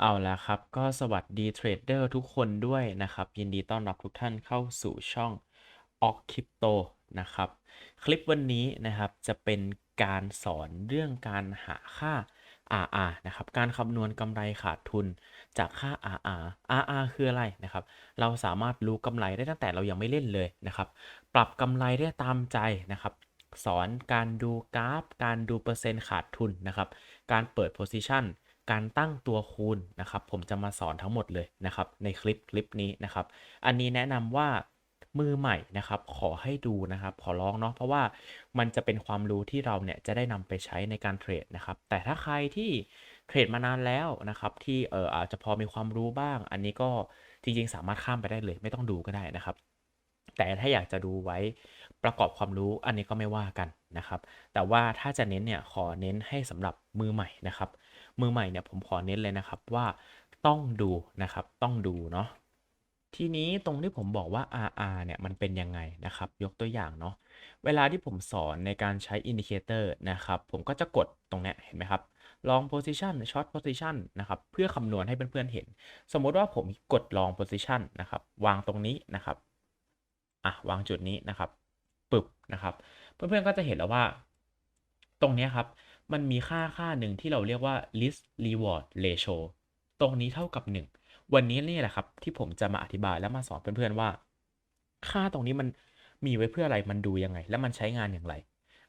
เอาละครับ ก็สวัสดีเทรดเดอร์ทุกคนด้วยนะครับ ยินดีต้อนรับทุกท่านเข้าสู่ช่อง o c Crypto นะครับ คลิปวันนี้นะครับจะเป็นการสอนเรื่องการหาค่า RR นะครับ การคำนวณกำไรขาดทุนจากค่า RR RR คืออะไรนะครับ เราสามารถรู้กำไรได้ตั้งแต่เรายังไม่เล่นเลยนะครับ ปรับกำไรได้ตามใจนะครับสอนการดูกราฟ การดูเปอร์เซ็นต์ขาดทุนนะครับ การเปิด position การตั้งตัวคูณนะครับ ผมจะมาสอนทั้งหมดเลยนะครับ ในคลิปคลิปนี้นะครับ อันนี้แนะนำว่ามือใหม่นะครับ ขอให้ดูนะครับ ขอร้องเนาะเพราะว่ามันจะเป็นความรู้ที่เราเนี่ยจะได้นำไปใช้ในการเทรดนะครับ แต่ถ้าใครที่เทรดมานานแล้วนะครับ ที่เอออาจจะพอมีความรู้บ้าง อันนี้ก็จริงๆ สามารถข้ามไปได้เลย ไม่ต้องดูก็ได้นะครับ แต่ถ้าอยากจะดูไว้ประกอบความรู้อันนี้ก็ไม่ว่ากันนะครับ แต่ว่าถ้าจะเน้นเนี่ยขอเน้นให้สำหรับมือใหม่นะครับ มือใหม่เนี่ยผมขอเน้นเลยนะครับว่าต้องดูนะครับต้องดูเนาะทีนี้ตรงที่ผมบอกว่า RR เนี่ยมันเป็นยังไงนะครับ ยกตัวอย่างเนาะเวลาที่ผมสอนในการใช้อินดิเคเตอร์นะครับผมก็จะกดตรงเนี้ยเห็นไหมครับ long position short position นะครับเพื่อคำนวณให้เพื่อนๆเห็น สมมติว่าผมกด long position นะครับวางตรงนี้นะครับอะวางจุดนี้นะครับปึบนะครับ เพื่อนๆก็จะเห็นแล้วว่า ตรงเนี้ยครับ มันมีค่าค่าหนึ่งที่เราเรียกว่า risk reward ratio ตรงนี้เท่ากับ 1 วันนี้นี่แหละครับ ที่ผมจะมาอธิบายและมาสอนเพื่อนๆว่า ค่าตรงนี้มันมีไว้เพื่ออะไรมันดูยังไง และมันใช้งานอย่างไร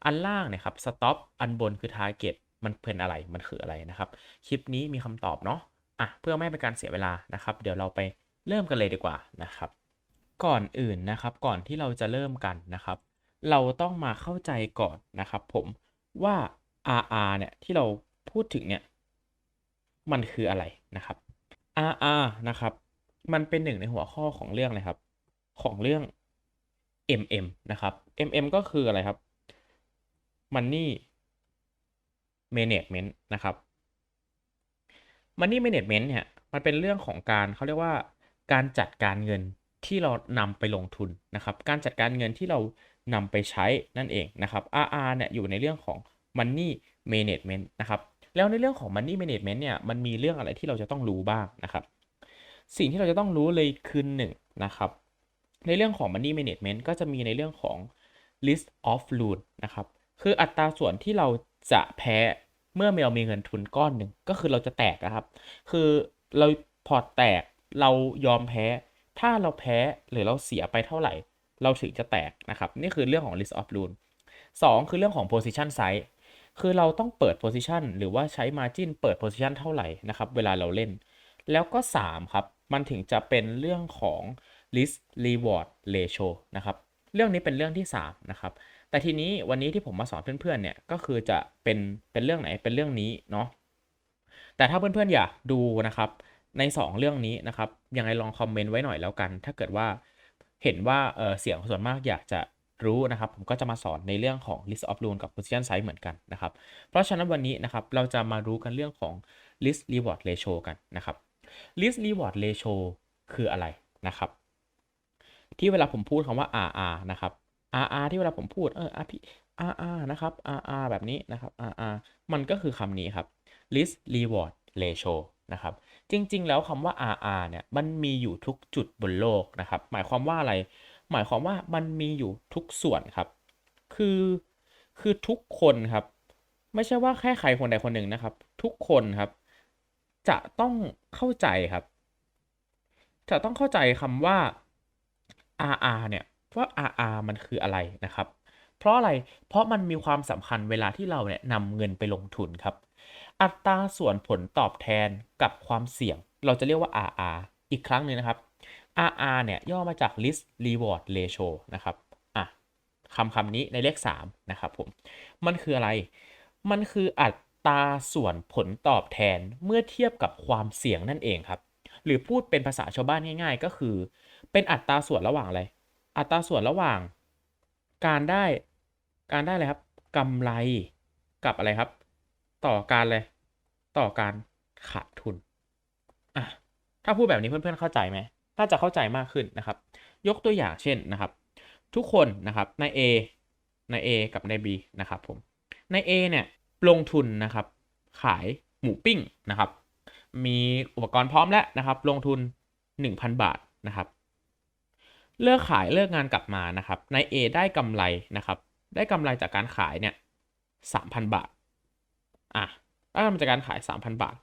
อันล่างเนี่ยครับ stop อันบนคือ target มันเป็นอะไรมันคืออะไรนะครับ คลิปนี้มีคำตอบเนาะอะเพื่อไม่เป็นการเสียเวลานะครับ เดี๋ยวเราไปเริ่มกันเลยดีกว่านะครับ ก่อนอื่นนะครับ ก่อนที่เราจะเริ่มกันนะครับ เราต้องมาเข้าใจก่อนนะครับ ผมว่า RR เนี่ยที่เราพูดถึงเนี่ยมันคืออะไรนะครับ RR นะครับ มันเป็นหนึ่งในหัวข้อของเรื่องเลยครับ ของเรื่อง MM นะครับ MM ก็คืออะไรครับ Money Management นะครับ Money Management เนี่ยมันเป็นเรื่องของการเขาเรียกว่าการจัดการเงินที่เรานำไปลงทุนนะครับ การจัดการเงินที่เรานำไปใช้นั่นเองนะครับ RR เนี่ยอยู่ในเรื่องของ Money Management นะครับแล้วในเรื่องของ Money Management เนี่ยมันมีเรื่องอะไรที่เราจะต้องรู้บ้างนะครับ สิ่งที่เราจะต้องรู้เลยคือหนึ่งนะครับในเรื่องของ Money Management ก็จะมีในเรื่องของ list of rule นะครับคืออัตราส่วนที่เราจะแพ้เมื่อเรามีเงินทุนก้อนหนึ่งก็คือเราจะแตกนะครับ คือเราพอตแตกเรายอมแพ้ ถ้าเราแพ้หรือเราเสียไปเท่าไหร่ เราถึงจะแตกนะครับ นี่คือเรื่องของ list of rule 2คือเรื่องของ position size คือเราต้องเปิด position หรือว่าใช้ margin เปิด position เท่าไหร่นะครับ เวลาเราเล่น แล้วก็ 3 ครับ มันถึงจะเป็นเรื่องของ risk reward ratio นะครับ เรื่องนี้เป็นเรื่องที่ 3 นะครับ แต่ทีนี้วันนี้ที่ผมมาสอนเพื่อนๆเนี่ย ก็คือจะเป็น เป็นเรื่องไหน เป็นเรื่องนี้เนาะ แต่ถ้าเพื่อนๆอยากดูนะครับใน 2 เรื่องนี้นะครับ ยังไงลองคอมเมนต์ไว้หน่อยแล้วกัน ถ้าเกิดว่าเห็นว่าเเสียงส่วนมากอยากจะ รู้นะครับผมก็จะมาสอนในเรื่องของ list of rule กับ position size เหมือนกันนะครับ เพราะฉะนั้นวันนี้นะครับเราจะมารู้กันเรื่องของ risk reward ratio กันนะครับ risk reward ratio คืออะไรนะครับ ที่เวลาผมพูดคำว่า RR นะครับ RR ที่เวลาผมพูดเออ RP RR นะครับ RR แบบนี้นะครับ RR มันก็คือคำนี้ครับ risk reward ratio นะครับจริงๆ แล้วคำว่า RR เนี่ยมันมีอยู่ทุกจุดบนโลกนะครับ หมายความว่าอะไร หมายความว่ามันมีอยู่ทุกส่วนครับ คือคือทุกคนครับ ไม่ใช่ว่าแค่ใครคนใดคนหนึ่งนะครับ ทุกคนครับ จะต้องเข้าใจครับ จะต้องเข้าใจคำว่า RR เนี่ยว่า RR มันคืออะไรนะครับ เพราะอะไรเพราะมันมีความสำคัญเวลาที่เราเนี่ยนำเงินไปลงทุนครับ อัตราส่วนผลตอบแทนกับความเสี่ยง เราจะเรียกว่า RR อีกครั้งหนึ่งนะครับ RR เนี่ยย่อมาจาก risk reward ratio นะครับอะคำคำนี้ในเลข 3 นะครับผม มันคืออะไร มันคืออัตราส่วนผลตอบแทนเมื่อเทียบกับความเสี่ยงนั่นเองครับ หรือพูดเป็นภาษาชาวบ้านง่าย ๆ ก็คือ เป็นอัตราส่วนระหว่างอะไร อัตราส่วนระหว่าง การได้ การได้อะไรครับกำไรกับอะไรครับ ต่อการเลยต่อการขาดทุนอะถ้าพูดแบบนี้เพื่อนๆเข้าใจไหม น่าจะเข้าใจมากขึ้นนะครับ ยกตัวอย่างเช่นนะครับ ทุกคนนะครับใน A ใน A กับใน B นะครับผมใน A เนี่ยลงทุนนะครับ ขายหมูปิ้งนะครับ มีอุปกรณ์พร้อมแล้วนะครับ ลงทุน 1,000 บาทนะครับ เลิกขายเลิกงานกลับมานะครับนาย A ได้กำไรนะครับ ได้กำไรจากการขายเนี่ย3,000 บาทอะได้กำไรจากการขาย 3,000 บาท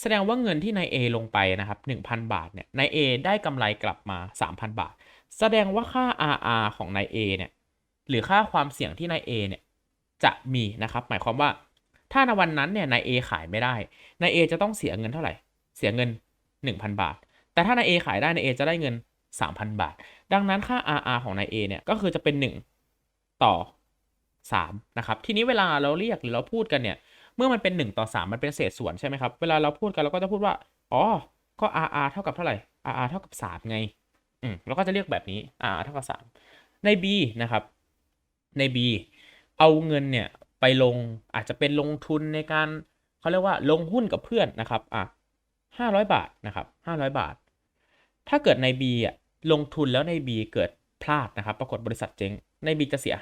แสดงว่าเงินที่นาย A ลงไปนะครับ 1,000 บาทเนี่ยนาย A ได้กำไรกลับมา 3,000 บาท แสดงว่าค่า RR ของนาย A เนี่ยหรือค่าความเสี่ยงที่นาย A เนี่ยจะมีนะครับ หมายความว่า ถ้าในวันนั้นเนี่ยนาย A ขายไม่ได้นาย A จะต้องเสียเงินเท่าไหร่ เสียเงิน 1,000 บาท แต่ถ้านาย A ขายได้นาย A จะได้เงิน 3,000 บาท ดังนั้นค่า RR ของนาย A เนี่ยก็คือจะเป็น 1 ต่อ3นะครับทีนี้เวลาเราเรียกหรือเราพูดกันเนี่ย เมื่อมันเป็น 1 ต่อ 3 มันเป็นเศษส่วนใช่ไหมครับ เวลาเราพูดกันเราก็จะพูดว่า อ๋อ ก็ RR เท่ากับเท่าไหร่ RR เท่ากับ 3 ไง อืมเราก็จะเรียกแบบนี้ RR เท่ากับ 3 ใน B นะครับ ใน B เอาเงินเนี่ยไปลงอาจจะเป็นลงทุนในการเขาเรียกว่าลงหุ้นกับเพื่อนนะครับ อะห้าร้อยบาทนะครับห้าร้อยบาท ถ้าเกิดใน B อะลงทุนแล้วใน B เกิดพลาดนะครับ ปรากฏบริษัทเจ๊งใน B จะเสีย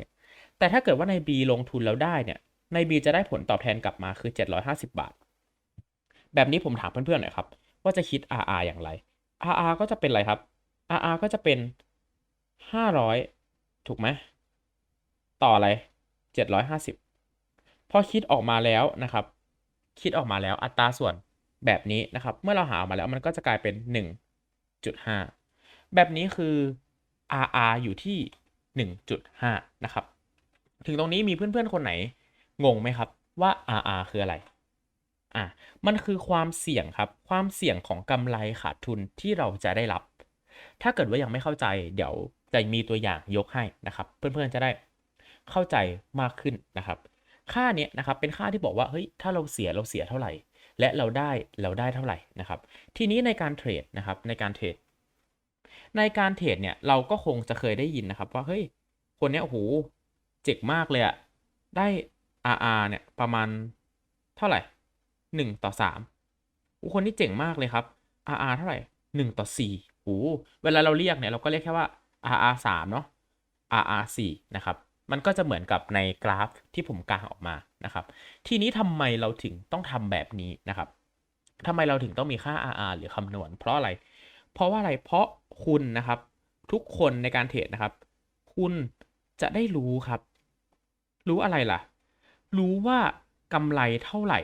500 แต่ถ้าเกิดว่าใน B ลงทุนแล้วได้เนี่ย ใน B จะได้ผลตอบแทนกลับมาคือ 750 บาท แบบนี้ผมถามเพื่อนๆหน่อยครับ ว่าจะคิด RR อย่างไร RR ก็จะเป็นอะไรครับ RR ก็จะเป็น 500 ถูกไหม ต่ออะไร 750 พอคิดออกมาแล้วนะครับ คิดออกมาแล้วอัตราส่วนแบบนี้นะครับ เมื่อเราหาออกมาแล้วมันก็จะกลายเป็น 1.5 แบบนี้คือ RR อยู่ที่ 1.5 นะครับ ถึงตรงนี้มีเพื่อนๆคนไหน งงไหมครับว่า RR คืออะไรอะมันคือความเสี่ยงครับ ความเสี่ยงของกำไรขาดทุนที่เราจะได้รับ ถ้าเกิดว่ายังไม่เข้าใจ เดี๋ยวจะมีตัวอย่างยกให้นะครับ เพื่อนๆจะได้เข้าใจมากขึ้นนะครับ ค่าเนี้ยนะครับเป็นค่าที่บอกว่าเฮ้ยถ้าเราเสียเราเสียเท่าไหร่ และเราได้เราได้เท่าไหร่นะครับ ทีนี้ในการเทรดนะครับในการเทรดในการเทรดเนี่ยเราก็คงจะเคยได้ยินนะครับว่าเฮ้ยคนเนี้ยโอ้โหเจ๋งมากเลยอะได้ RR เนี่ย ประมาณเท่าไหร่หนึ่งต่อสามโอ้คนนี้เจ๋งมากเลยครับ RR เท่าไหร่หนึ่งต่อสี่โอ้เวลาเราเรียกเนี่ย เราก็เรียกแค่ว่า RR สามเนาะ RR สี่นะครับ มันก็จะเหมือนกับในกราฟที่ผมกางออกมานะครับ ทีนี้ทำไมเราถึงต้องทำแบบนี้นะครับทำไมเราถึงต้องมีค่า RR หรือคำนวณ เพราะอะไร เพราะว่าอะไร เพราะคุณนะครับ ทุกคนในการเทรดนะครับ คุณจะได้รู้ครับ รู้อะไรล่ะ รู้ว่ากำไรเท่าไหร่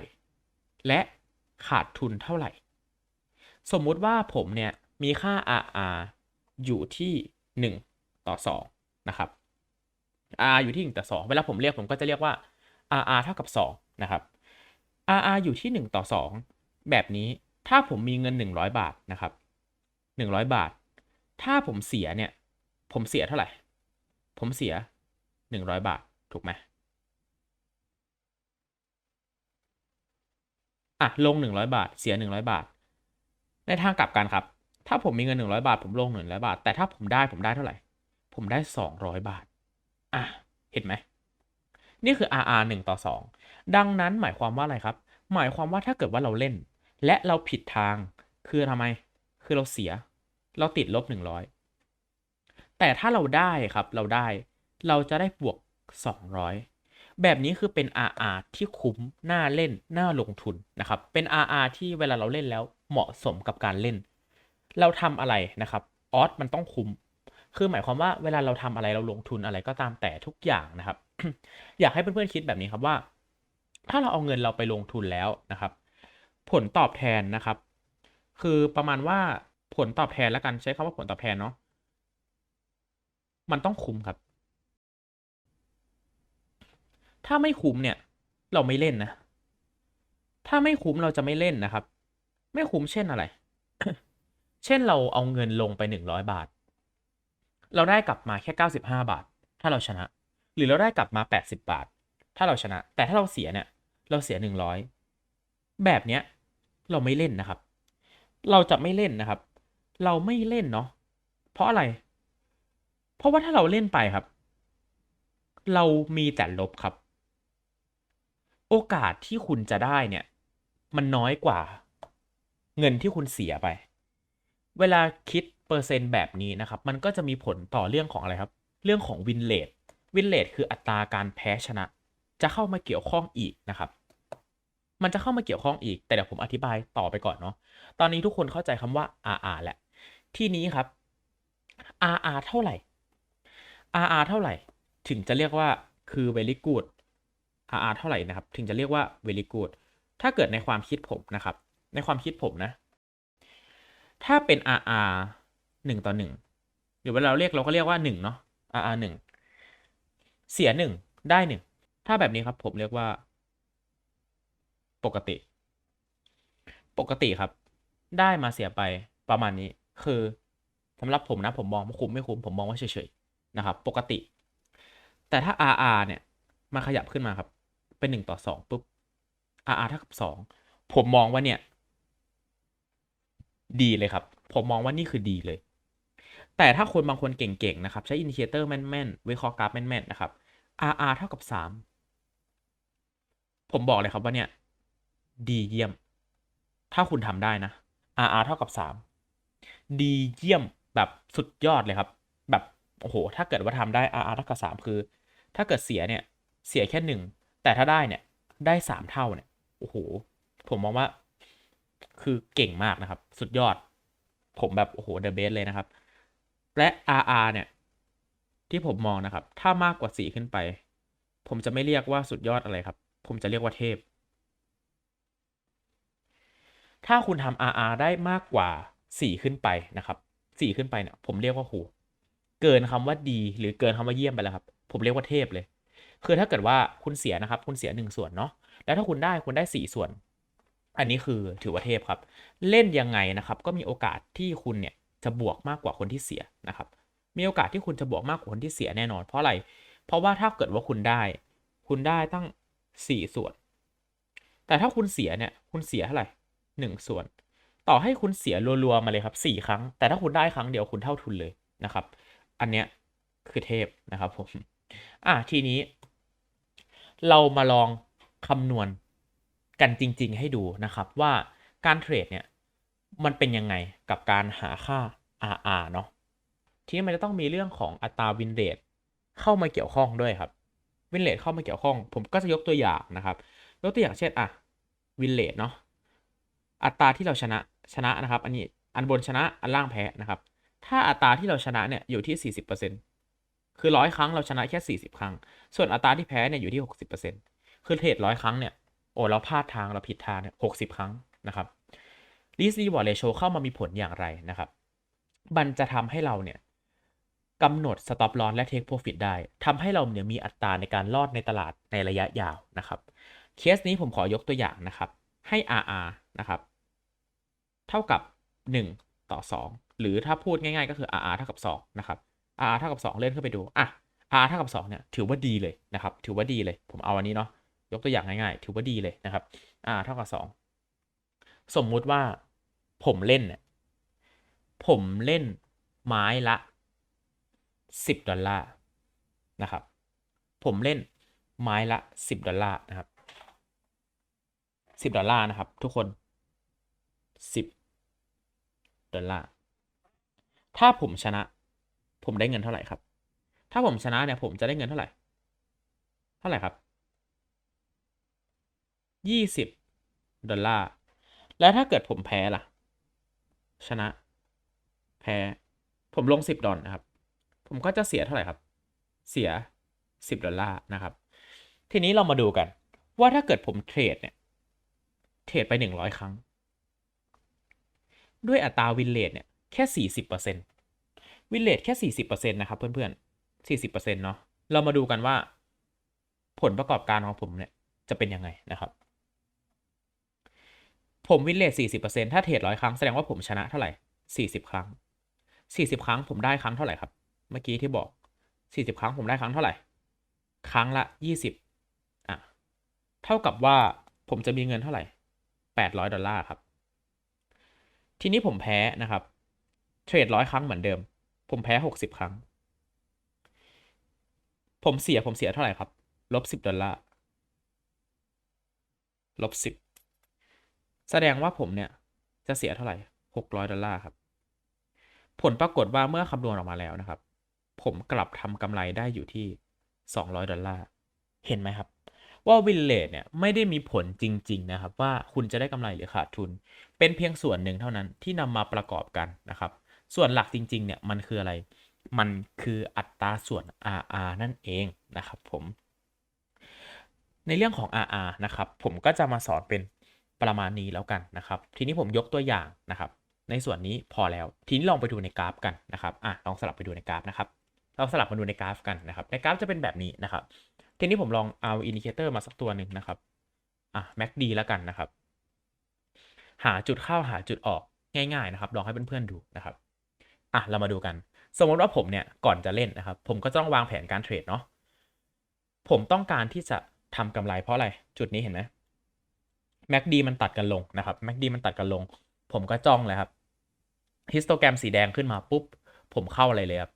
และขาดทุนเท่าไหร่ สมมุติว่าผมเนี่ยมีค่า RR อยู่ที่ 1 ต่อ 2 นะครับ R อยู่ที่ 1 ต่อ 2 เวลาผมเรียกผมก็จะเรียกว่า RR เท่ากับ 2 นะครับ RR อยู่ที่ 1 ต่อ 2 แบบนี้ถ้าผมมีเงิน 100 บาทนะครับ 100 บาท ถ้าผมเสียเนี่ย ผมเสียเท่าไหร่ ผมเสีย 100 บาท ถูกไหม อะลง 100 บาท เสีย 100 บาท ในทางกลับกันครับ ถ้าผมมีเงิน 100 บาท ผมลง100บาท แต่ถ้าผมได้ผมได้เท่าไหร่ ผมได้ 200 บาท อะ เห็นไหม นี่คือ RR 1 ต่อ 2 ดังนั้นหมายความว่าอะไรครับ หมายความว่าถ้าเกิดว่าเราเล่น และเราผิดทาง คือทำไม คือเราเสีย เราติดลบ 100 แต่ถ้าเราได้ครับ เราได้ เราจะได้บวก 200 แบบนี้คือเป็น RR ที่คุ้มน่าเล่นน่าลงทุนนะครับ เป็น RR ที่เวลาเราเล่นแล้วเหมาะสมกับการเล่น เราทำอะไรนะครับออสมันต้องคุ้ม คือหมายความว่าเวลาเราทำอะไรเราลงทุนอะไรก็ตามแต่ทุกอย่างนะครับ อยากให้เพื่อนๆคิดแบบนี้ครับว่า ถ้าเราเอาเงินเราไปลงทุนแล้วนะครับ ผลตอบแทนนะครับ คือประมาณว่าผลตอบแทนแล้วกันใช้คำว่าผลตอบแทนเนาะมันต้องคุ้มครับ ถ้าไม่คุ้มเนี่ย เราไม่เล่นนะ ถ้าไม่คุ้มเราจะไม่เล่นนะครับ ไม่คุ้มเช่นอะไร เช่นเราเอาเงินลงไปหนึ่งร้อยบาท เราได้กลับมาแค่เก้าสิบห้าบาท ถ้าเราชนะ หรือเราได้กลับมาแปดสิบาท ถ้าเราชนะ แต่ถ้าเราเสียเนี่ย เราเสียหนึ่งร้อยแบบเนี้ยเราไม่เล่นนะครับ เราจะไม่เล่นนะครับ เราไม่เล่นเนาะ เพราะอะไร เพราะว่าถ้าเราเล่นไปครับ เรามีแต่ลบครับ โอกาสที่คุณจะได้เนี่ย มันน้อยกว่า เงินที่คุณเสียไป เวลาคิดเปอร์เซ็นต์แบบนี้นะครับ มันก็จะมีผลต่อเรื่องของอะไรครับ เรื่องของวินเลทวินเลทคืออัตราการแพ้ชนะ จะเข้ามาเกี่ยวข้องอีกนะครับ มันจะเข้ามาเกี่ยวข้องอีก แต่เดี๋ยวผมอธิบายต่อไปก่อนเนาะ ตอนนี้ทุกคนเข้าใจคำว่า RR แหละ ที่นี้ครับ RR เท่าไหร่ RR เท่าไหร่ ถึงจะเรียกว่าคือ very good RR เท่าไหร่นะครับ ถึงจะเรียกว่า very good ถ้าเกิดในความคิดผมนะครับ ในความคิดผมนะ ถ้าเป็น RR หนึ่งต่อหนึ่งหรือเวลาเราเรียกเราก็เรียกว่าหนึ่งเนาะ RR หนึ่งเสียหนึ่งได้หนึ่งถ้าแบบนี้ครับผมเรียกว่า ปกติ ปกติครับ ได้มาเสียไปประมาณนี้ คือสำหรับผมนะผมมองว่าคุ้มไม่คุ้มผมมองว่าเฉยๆนะครับ ปกติ แต่ถ้า RR เนี่ยมาขยับขึ้นมาครับ เป็นหนึ่งต่อสองปุ๊บ RR เท่ากับสองผมมองว่าเนี่ย ดีเลยครับ ผมมองว่านี่คือดีเลย แต่ถ้าคนบางคนเก่งๆนะครับ ใช้อินดิเคเตอร์แม่นๆวิเคราะห์กราฟแม่นๆนะครับ RR เท่ากับสามผมบอกเลยครับว่าเนี่ย ดีเยี่ยม ถ้าคุณทำได้นะ RR เท่ากับสามดีเยี่ยมแบบสุดยอดเลยครับ แบบโอ้โห ถ้าเกิดว่าทำได้ RR เท่ากับสามคือ ถ้าเกิดเสียเนี่ย เสียแค่หนึ่ง แต่ถ้าได้เนี่ยได้สามเท่าเนี่ยโอ้โหผมมองว่า คือเก่งมากนะครับ สุดยอด ผมแบบโอ้โหเดอะเบสเลยนะครับ และ RR เนี่ย ที่ผมมองนะครับ ถ้ามากกว่าสี่ขึ้นไป ผมจะไม่เรียกว่าสุดยอดอะไรครับ ผมจะเรียกว่าเทพ ถ้าคุณทำ RR ได้มากกว่า4ขึ้นไปนะครับ4ขึ้นไปเนี่ย ผมเรียกว่าโหเกินคำว่าดี หรือเกินคำว่าเยี่ยมไปแล้วครับ ผมเรียกว่าเทพเลย คือถ้าเกิดว่าคุณเสียนะครับคุณเสีย 1 ส่วนเนาะแล้วถ้าคุณได้คุณได้ 4 ส่วน อันนี้คือถือว่าเทพครับ เล่นยังไงนะครับก็มีโอกาสที่คุณเนี่ยจะบวกมากกว่าคนที่เสียนะครับ มีโอกาสที่คุณจะบวกมากกว่าคนที่เสียแน่นอน เพราะอะไร เพราะว่าถ้าเกิดว่าคุณได้ คุณได้ตั้ง 4 ส่วน แต่ถ้าคุณเสียเนี่ยคุณเสียเท่าไหร่หนึ่งส่วน ต่อให้คุณเสียรัวๆมาเลยครับสี่ครั้ง แต่ถ้าคุณได้ครั้งเดียวคุณเท่าทุนเลยนะครับ อันเนี้ยคือเทพนะครับผมอะทีนี้ เรามาลองคำนวณกันจริง ๆ ให้ดูนะครับว่าการเทรดเนี่ยมันเป็นยังไงกับการหาค่า RR เนาะทีนี้มันจะต้องมีเรื่องของอัตราวินเรทเข้ามาเกี่ยวข้องด้วยครับวินเลทเข้ามาเกี่ยวข้อง ผมก็จะยกตัวอย่างนะครับ ยกตัวอย่างเช่นอะวินเลทเนาะอัตราที่เราชนะชนะนะครับ อันนี้อันบนชนะอันล่างแพ้นะครับ ถ้าอัตราที่เราชนะเนี่ยอยู่ที่ 40% คือร้อยครั้งเราชนะแค่40ครั้ง ส่วนอัตราที่แพ้เนี่ยอยู่ที่60%คือเทรดร้อยครั้งเนี่ยโอ้เราพลาดทางเราผิดทางเนี่ย60ครั้งนะครับ risk reward ratio เข้ามามีผลอย่างไรนะครับ มันจะทำให้เราเนี่ยกำหนด stop loss และ take profit ได้ทำให้เราเนี่ยมีอัตราในการรอดในตลาดในระยะยาวนะครับเคสนี้ผมขอยกตัวอย่างนะครับ ให้ RR นะครับ เท่ากับ 1 ต่อ 2 หรือถ้าพูดง่ายๆ ก็คือ RR เท่ากับ 2 นะครับ r เท่ากับ 2 เลื่อนขึ้นไปดูอะ r เท่ากับ2เนี่ยถือว่าดีเลยนะครับ ถือว่าดีเลย ผมเอาอันนี้เนาะยกตัวอย่างง่ายๆ ถือว่าดีเลยนะครับ r เท่ากับ 2 สมมุติว่าผมเล่นเนี่ยผมเล่นไม้ละ 10 ดอลลาร์นะครับ ผมเล่นไม้ละ 10 ดอลลาร์นะครับ 10 ดอลลาร์นะครับ ทุกคน 10 ดอลลาร์ถ้าผมชนะ ผมได้เงินเท่าไหร่ครับ ถ้าผมชนะเนี่ยผมจะได้เงินเท่าไหร่ เท่าไหร่ครับ20ดอลลาร์ แล้วถ้าเกิดผมแพ้ล่ะ ชนะ แพ้ ผมลง10ดอลนะครับ ผมก็จะเสียเท่าไหร่ครับ เสีย10ดอลลาร์นะครับ ทีนี้เรามาดูกัน ว่าถ้าเกิดผมเทรดเนี่ย เทรดไป100ครั้ง ด้วยอัตราวินเลทเนี่ย แค่40% วินเลทแค่ 40%นะครับเพื่อนๆ 40%เนาะเรามาดูกันว่า ผลประกอบการของผมเนี่ยจะเป็นยังไงนะครับ ผมวินเลท40%ถ้าเทรดร้อยครั้งแสดงว่าผมชนะเท่าไหร่ 40 ครั้ง 40 ครั้งผมได้ครั้งเท่าไหร่ครับ เมื่อกี้ที่บอก 40 ครั้งผมได้ครั้งเท่าไหร่ ครั้งละ 20อะเท่ากับว่าผมจะมีเงินเท่าไหร่ 800 ดอลลาร์ครับ ทีนี้ผมแพ้นะครับ เทรดร้อยครั้งเหมือนเดิม ผมแพ้60ครั้ง ผมเสียผมเสียเท่าไหร่ครับ ลบ10ดอลลาร์ ลบ10แสดงว่าผมเนี่ย จะเสียเท่าไหร่600ดอลลาร์ครับ ผลปรากฏว่าเมื่อคำนวณออกมาแล้วนะครับ ผมกลับทำกำไรได้อยู่ที่200ดอลลาร์ เห็นไหมครับว่าวินเลทเนี่ยไม่ได้มีผลจริง ๆ นะครับ ว่าคุณจะได้กำไรหรือขาดทุน เป็นเพียงส่วนหนึ่งเท่านั้นที่นำมาประกอบกันนะครับ ส่วนหลักจริงๆเนี่ยมันคืออะไร มันคืออัตราส่วน RR นั่นเองนะครับผม ในเรื่องของ RR นะครับผมก็จะมาสอนเป็นประมาณนี้แล้วกันนะครับ ทีนี้ผมยกตัวอย่างนะครับ ในส่วนนี้พอแล้ว ทีนี้ลองไปดูในกราฟกันนะครับอะลองสลับไปดูในกราฟนะครับ เราสลับมาดูในกราฟกันนะครับ ในกราฟจะเป็นแบบนี้นะครับ ทีนี้ผมลองเอาอินดิเคเตอร์มาสักตัวหนึ่งนะครับอะ MACD แล้วกันนะครับ หาจุดเข้าหาจุดออกง่ายๆนะครับ ลองให้เพื่อนๆดูนะครับ อะเรามาดูกัน สมมติว่าผมเนี่ยก่อนจะเล่นนะครับ ผมก็ต้องวางแผนการเทรดเนาะผมต้องการที่จะทำกำไรเพราะอะไรจุดนี้เห็นไหม MACD มันตัดกันลงนะครับ MACD มันตัดกันลง ผมก็จ้องเลยครับฮิสโตแกรมสีแดงขึ้นมาปุ๊บ ผมเข้าอะไรเลยครับ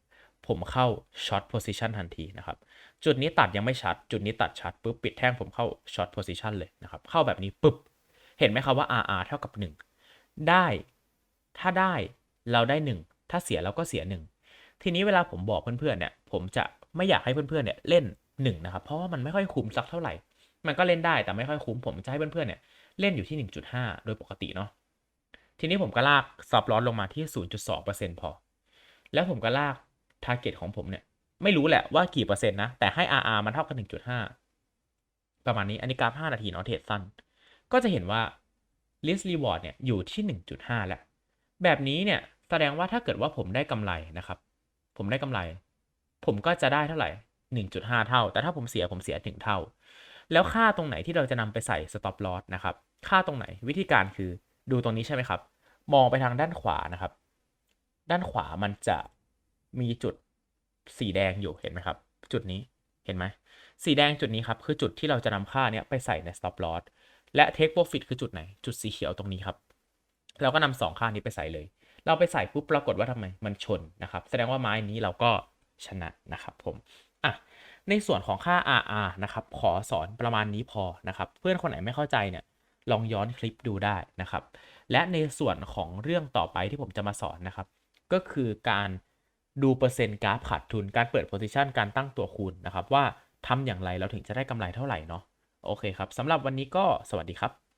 ผมเข้า short position ทันทีนะครับ จุดนี้ตัดยังไม่ชัด จุดนี้ตัดชัดปุ๊บปิดแท่งผมเข้า short position เลยนะครับ เข้าแบบนี้ปุ๊บ เห็นไหมครับว่า RR เท่ากับ 1 ได้ ถ้าได้เราได้ 1 ถ้าเสียเราก็เสีย1ทีนี้เวลาผมบอกเพื่อนๆเนี่ยผมจะไม่อยากให้เพื่อนๆเนี่ยเล่น1นะครับเพราะว่ามันไม่ค่อยคุ้มสักเท่าไหร่ มันก็เล่นได้แต่ไม่ค่อยคุ้มผมจะให้เพื่อนๆเนี่ยเล่นอยู่ที่ 1.5 โดยปกติเนาะทีนี้ผมก็ลากซับลอสลงมาที่ 0.2%พอ แล้วผมก็ลากทาร์เก็ตของผมเนี่ยไม่รู้แหละว่ากี่เปอร์เซ็นต์นะ แต่ให้ RR มันเท่ากัน 1.5 ประมาณนี้ อันนี้กราฟ 5 นาทีเนาะเทรดสั้น ก็จะเห็นว่า risk reward เนี่ยอยู่ที่ 1.5 แล้ว แบบนี้เนี่ย แสดงว่าถ้าเกิดว่าผมได้กำไรนะครับ ผมได้กำไร ผมก็จะได้เท่าไหร่ 1.5 เท่า แต่ถ้าผมเสียผมเสียถึงเท่า แล้วค่าตรงไหนที่เราจะนำไปใส่ stop loss นะครับ ค่าตรงไหนวิธีการคือดูตรงนี้ใช่ไหมครับ มองไปทางด้านขวานะครับ ด้านขวามันจะมีจุดสีแดงอยู่เห็นไหมครับ จุดนี้เห็นไหมสีแดงจุดนี้ครับคือจุดที่เราจะนำค่าเนี้ยไปใส่ใน stop loss และ take profit คือจุดไหน จุดสีเขียวตรงนี้ครับ เราก็นำสองค่านี้ไปใส่เลย เราไปใส่ปุ๊บปรากฏว่าทำไมมันชนนะครับ แสดงว่าไม้นี้เราก็ชนะนะครับผมอะในส่วนของค่า RR นะครับขอสอนประมาณนี้พอนะครับ เพื่อนคนไหนไม่เข้าใจเนี่ยลองย้อนคลิปดูได้นะครับ และในส่วนของเรื่องต่อไปที่ผมจะมาสอนนะครับ ก็คือการดูเปอร์เซ็นต์กราฟขาดทุน การเปิดโพซิชันการตั้งตัวคูณนะครับ ว่าทำอย่างไรเราถึงจะได้กำไรเท่าไหร่เนาะโอเคครับสำหรับวันนี้ก็สวัสดีครับ